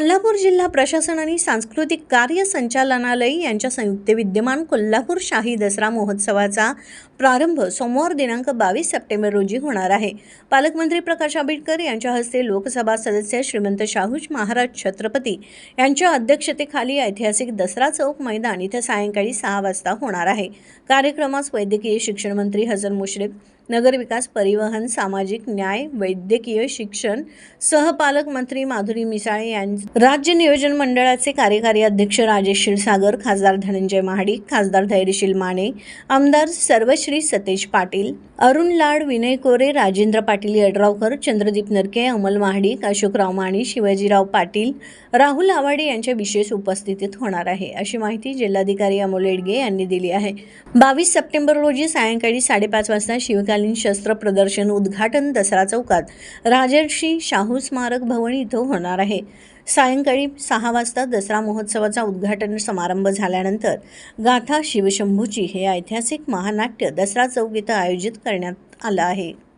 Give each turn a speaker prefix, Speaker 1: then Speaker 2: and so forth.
Speaker 1: कोल्हापूर जिल्हा प्रशासन आणि सांस्कृतिक कार्य संचालनालय यांच्या संयुक्त विद्यमान कोल्हापूर शाही दसरा महोत्सवाचा प्रारंभ सोमवार दिनांक बावीस सप्टेंबर रोजी होणार आहे. पालकमंत्री प्रकाश आंबेडकर यांच्या हस्ते लोकसभा सदस्य श्रीमंत शाहूज महाराज छत्रपती यांच्या अध्यक्षतेखाली ऐतिहासिक दसरा चौक मैदान इथं सायंकाळी सहा वाजता होणार आहे. कार्यक्रमास वैद्यकीय शिक्षण मंत्री हजर मुश्रीफ नगरविकास परिवहन सामाजिक न्याय वैद्यकीय शिक्षण सहपालकमंत्री माधुरी मिसाळे यां राज्य नियोजन मंडळाचे कार्यकारी अध्यक्ष राजेश क्षीरसागर खासदार धनंजय महाडिक खासदार धैर्यशील माने आमदार सर्वश्री सतेज पाटील अरुण लाड विनय कोरे राजेंद्र पाटील यड्रावकर चंद्रदीप नरके अमल महाडिक अशोकराव माने शिवाजीराव पाटील राहुल आवाडे यांच्या विशेष उपस्थितीत होणार आहे. अशी माहिती जिल्हाधिकारी अमोल येडगे यांनी दिली आहे. बावीस सप्टेंबर रोजी सायंकाळी साडेपाच वाजता शिवकालीन शस्त्र प्रदर्शन उद्घाटन दसरा चौकात. राजर्षी शाहू स्मारक भवन इथं होणार आहे. सायंकाळी सहा वाजता दसरा महोत्सवाचा उद्घाटन समारंभ झाल्यानंतर गाथा शिवशंभूची हे ऐतिहासिक महानाट्य दसरा चौक इथं आयोजित करण्यात आलं आहे.